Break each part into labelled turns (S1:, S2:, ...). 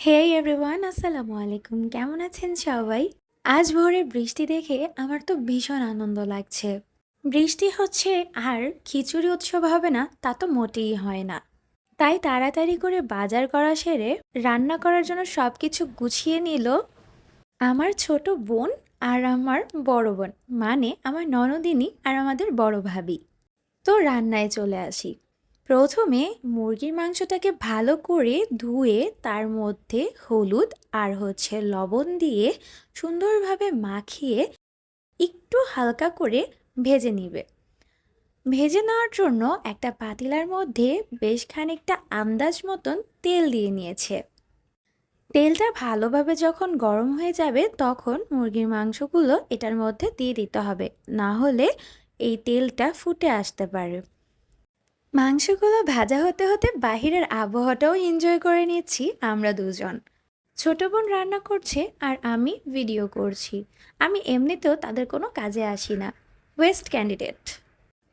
S1: হে everyone আসসালামু আলাইকুম। কেমন আছেন সবাই? আজ ভোরে বৃষ্টি দেখে আমার তো ভীষণ আনন্দ লাগছে। বৃষ্টি হচ্ছে আর খিচুড়ি উৎসব হবে না, তা তো মোটেই হয় না। তাই তাড়াতাড়ি করে বাজার করা সেরে রান্না করার জন্য সব কিছু গুছিয়ে নিল আমার ছোট বোন আর আমার বড় বোন মানে আমার ননদিনী আর আমাদের বড় ভাবি। তো রান্নায় চলে আসি। প্রথমে মুরগির মাংসটাকে ভালো করে ধুয়ে তার মধ্যে হলুদ আর হচ্ছে লবণ দিয়ে সুন্দরভাবে মাখিয়ে একটু হালকা করে ভেজে নিবে। ভেজে নেওয়ার জন্য একটা পাতিলার মধ্যে বেশ খানিকটা আন্দাজ মতন তেল দিয়ে নিয়েছে। তেলটা ভালোভাবে যখন গরম হয়ে যাবে তখন মুরগির মাংসগুলো এটার মধ্যে দিয়ে দিতে হবে। না হলে এই তেলটা ফুটে আসতে পারে। মাংসগুলো ভাজা হতে হতে বাহিরের আবহাওয়াটাও এনজয় করে নিচ্ছি আমরা দুজন। ছোট বোন রান্না করছে আর আমি ভিডিও করছি। আমি এমনিতেও তাদের কোনো কাজে আসি না। ওয়েস্ট ক্যান্ডিডেট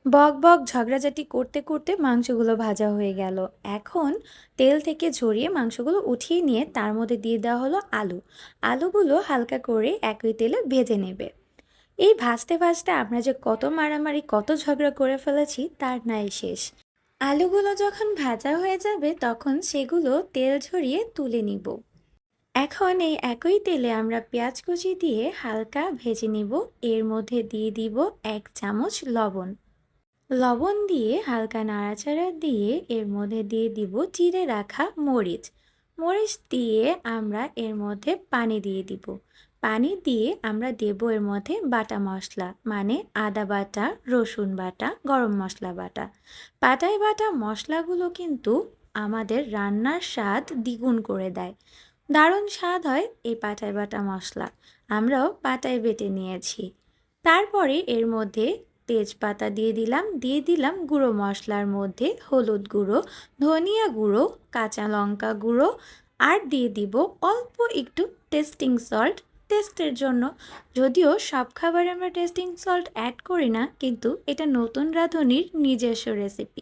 S1: বক বক ঝগড়াঝাটি করতে করতে মাংসগুলো ভাজা হয়ে গেল। এখন তেল থেকে ঝরিয়ে মাংসগুলো উঠিয়ে নিয়ে তার মধ্যে দিয়ে দেওয়া হলো আলু। আলুগুলো হালকা করে একই তেলে ভেজে নেবে। এই ভাজতে ভাজতে আমরা যে কত মারামারি, কত ঝগড়া করে ফেলেছি, তার নাই শেষ। আলুগুলো যখন ভাজা হয়ে যাবে, তখন সেগুলো তেল ঝরিয়ে তুলে নিব। এখন এই একই তেলে আমরা পেঁয়াজ কুচি দিয়ে হালকা ভেজে নিব। এর মধ্যে দিয়ে দিব এক চামচ লবণ। লবণ দিয়ে হালকা নাড়াচাড়া দিয়ে এর মধ্যে দিয়ে দিব চিড়ে রাখা মরিচ। মরিচ দিয়ে আমরা এর মধ্যে পানি দিয়ে দিব। পানি দিয়ে আমরা দেব এর মধ্যে বাটা মশলা মানে আদা বাটা, রসুন বাটা, গরম মশলা বাটা। পাটায় বাটা মশলাগুলো কিন্তু আমাদের রান্নার স্বাদ দ্বিগুণ করে দেয়। দারুণ স্বাদ হয় এই পাটায় বাটা মশলা। আমরাও পাটায় বেটে নিয়েছি। তারপরে এর মধ্যে তেজপাতা দিয়ে দিলাম দিয়ে দিলাম গুঁড়ো মশলার মধ্যে হলুদ গুঁড়ো, ধনিয়া গুঁড়ো, কাঁচা লঙ্কা গুঁড়ো, আর দিয়ে দিব অল্প একটু টেস্টিং সল্ট টেস্টের জন্য। যদিও সব খাবারে আমরা টেস্টিং সল্ট অ্যাড করি না, কিন্তু এটা নতুন রাঁধুনির নিজস্ব রেসিপি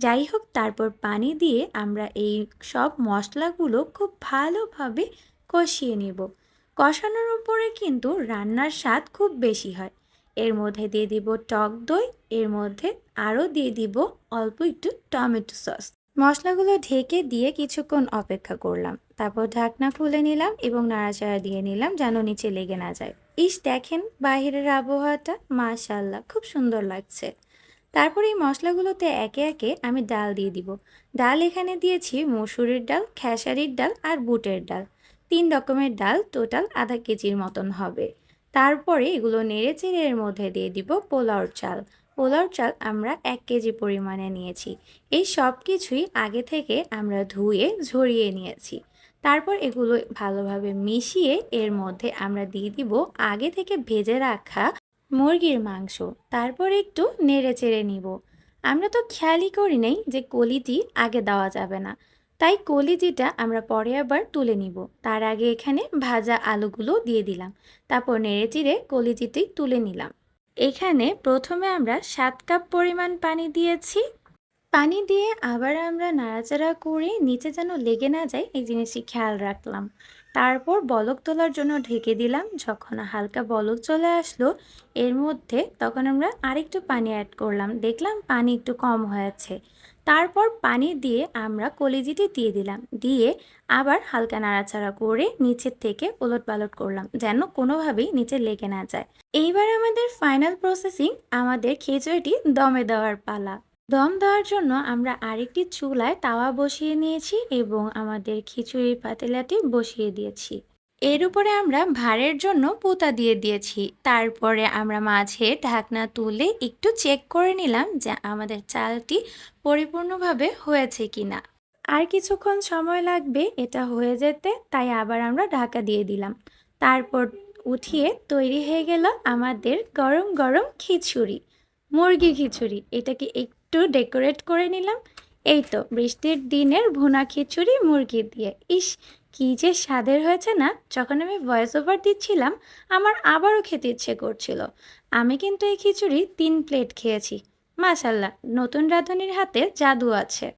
S1: যাই হোক, তারপর পানি দিয়ে আমরা এই সব মশলাগুলো খুব ভালোভাবে কষিয়ে নেব। কষানোর উপরে কিন্তু রান্নার স্বাদ খুব বেশি হয়। এর মধ্যে দিয়ে দিব টক দই, এর মধ্যে আরও দিয়ে দিব অল্প একটু টমেটো সস। মশলাগুলো ঢেকে দিয়ে কিছুক্ষণ অপেক্ষা করলাম। তারপর ঢাকনা খুলে নিলাম এবং নাড়াচাড়া দিয়ে নিলাম যেন নিচে লেগে না যায়। ইস, দেখেন বাহিরের আবহাওয়াটা মাশাল্লাহ খুব সুন্দর লাগছে। তারপর এই মশলাগুলোতে একে একে আমি ডাল দিয়ে দিব। ডাল এখানে দিয়েছি মসুরের ডাল, খেসারির ডাল আর বুটের ডাল। তিন রকমের ডাল টোটাল আধা কেজির মতন হবে। তারপরে এগুলো নেড়ে চেড়ে এর মধ্যে দিয়ে দিব পোলাওর চাল। পোলাওর চাল আমরা এক কেজি পরিমাণে নিয়েছি। এই সব কিছুই আগে থেকে আমরা ধুয়ে, ঝরিয়ে নিয়েছি। তারপর এগুলো ভালোভাবে মিশিয়ে এর মধ্যে আমরা দিয়ে দিব আগে থেকে ভেজে রাখা মুরগির মাংস। তারপর একটু নেড়ে চেড়ে নিব। আমরা তো খেয়ালই করি নেই যে কলিটি আগে দেওয়া যাবে না। তাই কলিজিটা আমরা পরে আবার তুলে নিব। তার আগে এখানে ভাজা আলুগুলো দিয়ে দিলাম। তারপর নেড়ে চিড়ে কলিজিটি তুলে নিলাম। এখানে প্রথমে আমরা সাত কাপ পরিমাণ পানি দিয়েছি। পানি দিয়ে আবার আমরা নাড়াচাড়া করে নিচে যেন লেগে না যায়, এই জিনিসটি খেয়াল রাখলাম। তারপর বলক তোলার জন্য ঢেকে দিলাম। যখন হালকা বলক চলে আসলো, এর মধ্যে তখন আমরা আরেকটু পানি অ্যাড করলাম। দেখলাম পানি একটু কম হয়েছে। তারপর পানি দিয়ে আমরা কলিজিটি দিয়ে দিলাম। দিয়ে আবার হালকা নাড়াচাড়া করে নিচের থেকে ওলট পালট করলাম, যেন কোনোভাবেই নিচে লেগে না যায়। এইবার আমাদের ফাইনাল প্রসেসিং আমাদের খিচুড়িটি দমে দেওয়ার পালা। দম দেওয়ার জন্য আমরা আরেকটি চুলায় তাওয়া বসিয়ে নিয়েছি এবং আমাদের খিচুড়ির পাতিলাটি বসিয়ে দিয়েছি। এর উপরে আমরা ভাড়ের জন্য পোতা দিয়ে দিয়েছি। তারপরে আমরা মাঝে ঢাকনা তুলে একটু চেক করে নিলাম যে আমাদের চালটি পরিপূর্ণভাবে হয়েছে কিনা। আর কিছুক্ষণ সময় লাগবে এটা হয়ে যেতে, তাই আবার আমরা ঢাকা দিয়ে দিলাম। তারপর উঠিয়ে তৈরি হয়ে গেল আমাদের গরম গরম খিচুড়ি, মুরগি খিচুড়ি। এটাকে একটু ডেকোরেট করে নিলাম। এই তো বৃষ্টির দিনের ভুনা খিচুড়ি, মুরগি দিয়ে। ইস, কী যে স্বাদের হয়েছে না? যখন আমি ভয়েস ওভার দিচ্ছিলাম, আমার আবারও খেতে ইচ্ছে করছিল। আমি কিন্তু এই খিচুড়ি তিন প্লেট খেয়েছি। মাশাল্লাহ, নতুন রাঁধুনির হাতে জাদু আছে।